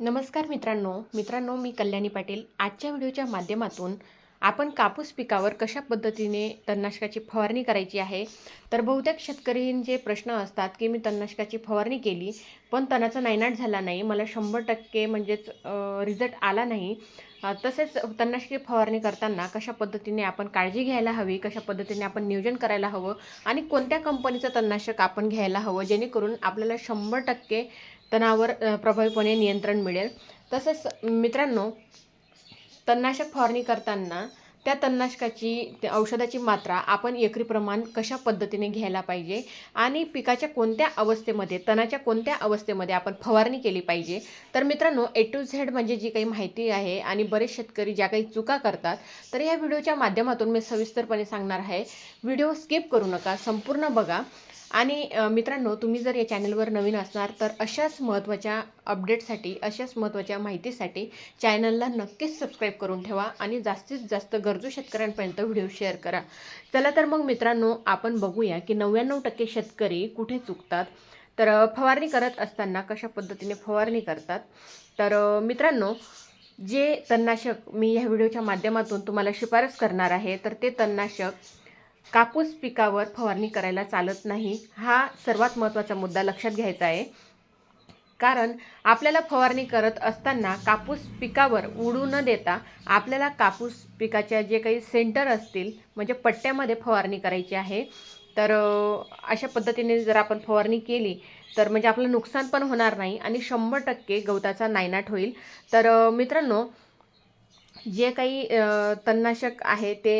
नमस्कार मित्रांनो मित्रांनो मी कल्याणी पाटील. आजच्या व्हिडिओच्या माध्यमातून आपण कापूस पिकावर कशा पद्धतीने तणनाशकाची फवारणी करायची आहे? तर बहुतेक शेतकरींचे प्रश्न असतात की मी तणनाशकाची फवारणी केली पण तणाचा नायनाट झाला नाही. मला शंभर टक्के म्हणजेच रिझल्ट आला नाही. तसेच तणनाशकी फवारणी करताना कशा पद्धतीने आपण काळजी घ्यायला हवी? कशा पद्धतीने आपण नियोजन करायला हवं? आणि कोणत्या कंपनीचं तणनाशक आपण घ्यायला हवं? जेणेकरून आपल्याला शंभर टक्के तणावर प्रभावीपणे नियंत्रण मिळेल. तसेच मित्रांनो तणनाशक फवारणी करताना त्या तणनाशकाची त्या औषधाची मात्रा आपण एकरी प्रमाण कशा पद्धतीने घ्यायला पाहिजे आणि पिकाच्या कोणत्या अवस्थेमध्ये तणाच्या कोणत्या अवस्थेमध्ये आपण फवारणी केली पाहिजे. तर मित्रांनो ए टू झेड म्हणजे जी काही माहिती आहे आणि बरेच शेतकरी ज्या काही चुका करतात तर या व्हिडिओच्या माध्यमातून मी सविस्तरपणे सांगणार आहे. व्हिडिओ स्किप करू नका संपूर्ण बघा. आणि मित्रांनो तुम्ही जर या चॅनलवर नवीन असणार तर अशाच महत्त्वाच्या अपडेटसाठी अशाच महत्त्वाच्या माहितीसाठी चॅनलला नक्कीच सबस्क्राईब करून ठेवा आणि जास्तीत जास्त गरजू शेतकऱ्यांपर्यंत व्हिडिओ शेअर करा. चला तर मग मित्रांनो आपण बघूया की नव्याण्णव टक्के शेतकरी कुठे चुकतात? तर फवारणी करत असताना कशा पद्धतीने फवारणी करतात? तर मित्रांनो जे तणनाशक मी या व्हिडिओच्या माध्यमातून तुम्हाला शिफारस करणार आहे तर ते तणनाशक कापूस पिकावर फवारणी करायला चालत नाही हा सर्वात महत्त्वाचा मुद्दा लक्षात घ्यायचा आहे. कारण आपल्याला फवारणी करत असताना कापूस पिकावर उडू न देता आपल्याला कापूस पिकाच्या जे काही सेंटर असतील म्हणजे पट्ट्यामध्ये फवारणी करायची आहे. तर अशा पद्धतीने जर आपण फवारणी केली तर म्हणजे आपलं नुकसान पण होणार नाही आणि शंभर टक्के गवताचा नायनाट होईल. तर मित्रांनो जे काही तणनाशक आहे ते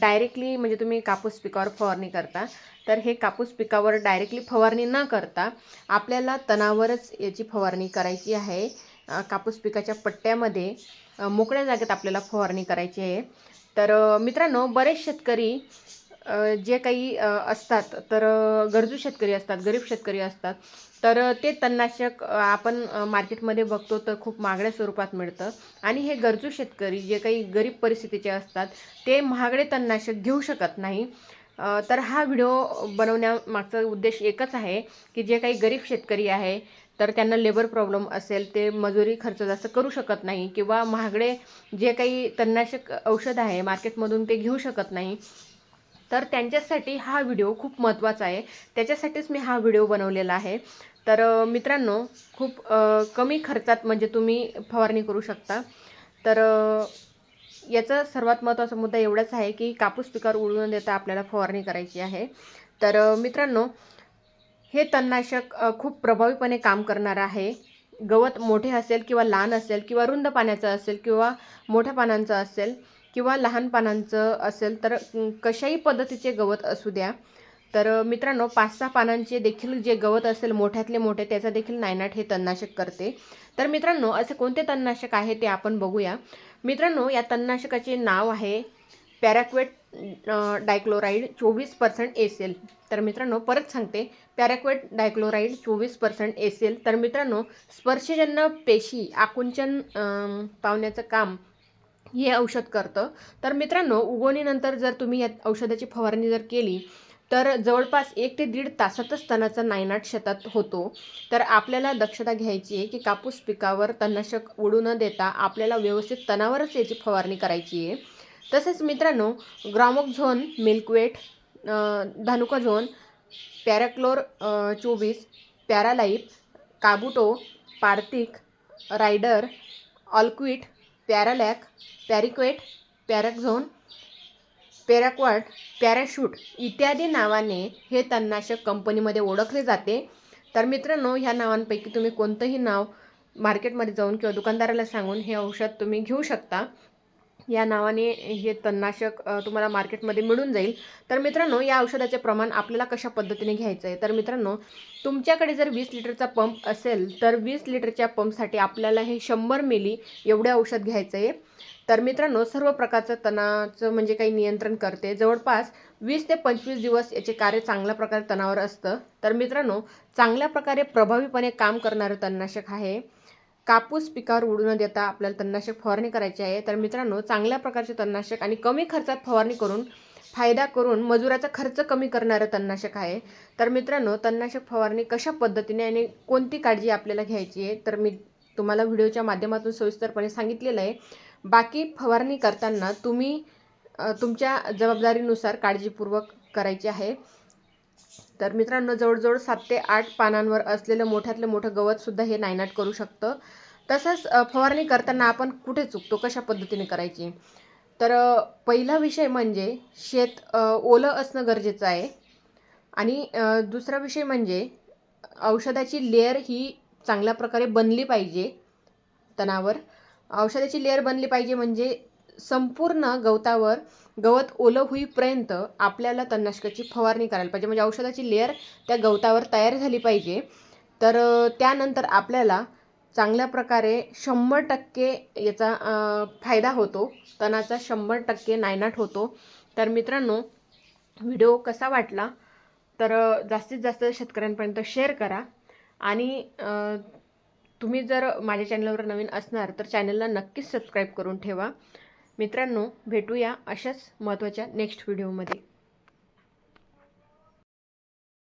डायरेक्टली म्हणजे तुम्ही कापूस पिकावर फवारणी करता. तर हे कापूस पिकावर डायरेक्टली फवारणी न करता आपल्याला तणावरच याची फवारणी करायची आहे. कापूस पिकाच्या पट्ट्यामध्ये मोकळ्या जागेत आपल्याला फवारणी करायची आहे. तर मित्रांनो बरेच शेतकरी जे काही असतात तर गरजू शेतकरी असतात गरीब शेतकरी असतात तर ते तणनाशक आपण मार्केटमध्ये बघतो तर खूप महागड्या स्वरूपात मिळतं. आणि हे गरजू शेतकरी जे काही गरीब परिस्थितीचे असतात ते महागडे तणनाशक घेऊ शकत नाही. तर हा व्हिडिओ बनवण्यामागचा उद्देश एकच आहे की जे काही गरीब शेतकरी आहे तर त्यांना लेबर प्रॉब्लेम असेल ते मजुरी खर्च जास्त करू शकत नाही किंवा महागडे जे काही तणनाशक औषध आहे मार्केटमधून ते घेऊ शकत नाही तर त्यांच्यासाठी हा व्हिडिओ खूप महत्त्वाचा आहे. त्याच्यासाठीच मी हा व्हिडिओ बनवलेला आहे. तर मित्रांनो खूप कमी खर्चात म्हणजे तुम्ही फवारणी करू शकता. तर याचा सर्वात महत्त्वाचा मुद्दा एवढाच आहे की कापूस पिकावर उडू न देता आपल्याला फवारणी करायची आहे. तर मित्रांनो हे तणनाशक खूप प्रभावीपणे काम करणार आहे. गवत मोठे असेल किंवा लहान असेल किंवा रुंद पाण्याचं असेल किंवा मोठ्या पानांचं असेल किंवा लहान पानांचं असेल तर कशाही पद्धतीचे गवत असू द्या. तर मित्रांनो पाच सहा पानांचे देखील जे गवत असेल मोठ्यातले मोठे त्याचा देखील नायनाट हे तणनाशक करते. तर मित्रांनो असे कोणते तणनाशक आहे ते आपण बघूया. मित्रांनो या तणनाशकाचे नाव आहे पॅराक्वेट डायक्लोराईड चोवीस पर्सेंट एसेल. तर मित्रांनो परत सांगते. पॅराक्वेट डायक्लोराईड चोवीस पर्सेंट एसेल. तर मित्रांनो स्पर्शजन्य पेशी आकुंचन पावण्याचं काम हे औषध करतं. तर मित्रांनो उगवणीनंतर जर तुम्ही या औषधाची फवारणी जर केली तर जवळपास एक ते दीड तासातच तणाचा नायनाट शेतात होतो. तर आपल्याला दक्षता घ्यायची आहे की कापूस पिकावर तणनाशक उडू न देता आपल्याला व्यवस्थित तणावरच याची फवारणी करायची आहे. तसेच मित्रांनो ग्रामोक्झोन मिल्कवेट धानुका झोन पॅराक्लोर चोवीस पॅरालाईफ काबुटो पार्थिक रायडर ऑल्क्विट पॅरालॅक पॅरिक्वेट पॅराक्झोन पॅराक्वाट पॅराशूट इत्यादी नावाने हे तणनाशक कंपनीमध्ये ओळखले जाते. तर मित्रांनो ह्या नावांपैकी तुम्ही कोणतंही नाव मार्केटमध्ये जाऊन किंवा दुकानदाराला सांगून हे औषध तुम्ही घेऊ शकता. या नावाने हे तणनाशक तुम्हाला मार्केटमध्ये मिळून जाईल. तर मित्रांनो या औषधाचे प्रमाण आपल्याला कशा पद्धतीने घ्यायचं आहे? तर मित्रांनो तुमच्याकडे जर वीस लिटरचा पंप असेल तर वीस लिटरच्या पंपसाठी आपल्याला हे शंभर मिली एवढे औषध घ्यायचं आहे. तर मित्रांनो सर्व प्रकारचं तणाचं म्हणजे काही नियंत्रण करते. जवळपास वीस ते पंचवीस दिवस याचे कार्य चांगल्या प्रकारे तणावर असतं. तर मित्रांनो चांगल्या प्रकारे प्रभावीपणे काम करणारं तणनाशक आहे. कापूस पिकावर उडू न देता आपल्याला तणनाशक फवारणी करायची आहे. तर मित्रांनो चांगल्या प्रकारचे तणनाशक आणि कमी खर्चात फवारणी करून फायदा करून मजुराचा खर्च कमी करणारं तणनाशक आहे. तर मित्रांनो तणनाशक फवारणी कशा पद्धतीने आणि कोणती काळजी आपल्याला घ्यायची आहे तर मी तुम्हाला व्हिडिओच्या माध्यमातून सविस्तरपणे सांगितलेलं आहे. बाकी फवारणी करताना तुम्ही तुमच्या जबाबदारीनुसार काळजीपूर्वक करायची आहे. तर मित्रांनो जवळजवळ सात ते आठ पानांवर असलेलं मोठ्यातलं मोठं गवतसुद्धा हे नायनाट करू शकतं. तसंच फवारणी करताना आपण कुठे चुकतो कशा पद्धतीने करायची? तर पहिला विषय म्हणजे शेत ओलं असणं गरजेचं आहे. आणि दुसरा विषय म्हणजे औषधाची लेअर ही चांगल्या प्रकारे बनली पाहिजे तणावर. औषधाची लेअर बनली पाहिजे म्हणजे संपूर्ण गवतावर गवत ओलं होईपर्यंत आपल्याला तणनाशकाची फवारणी करायला पाहिजे. म्हणजे औषधाची लेअर त्या गवतावर तयार झाली पाहिजे. तर त्यानंतर आपल्याला चांगल्या प्रकारे शंभर टक्के याचा फायदा होतो. तणाचा शंभर टक्के नायनाट होतो. तर मित्रांनो व्हिडिओ कसा वाटला? तर जास्तीत जास्त शेतकऱ्यांपर्यंत शेअर करा. आणि तुम्ही जर माझ्या चॅनलवर नवीन असणार तर चॅनलला नक्कीच सबस्क्राईब करून ठेवा. मित्रांनो भेटूया अशाच महत्त्वाच्या नेक्स्ट व्हिडिओमध्ये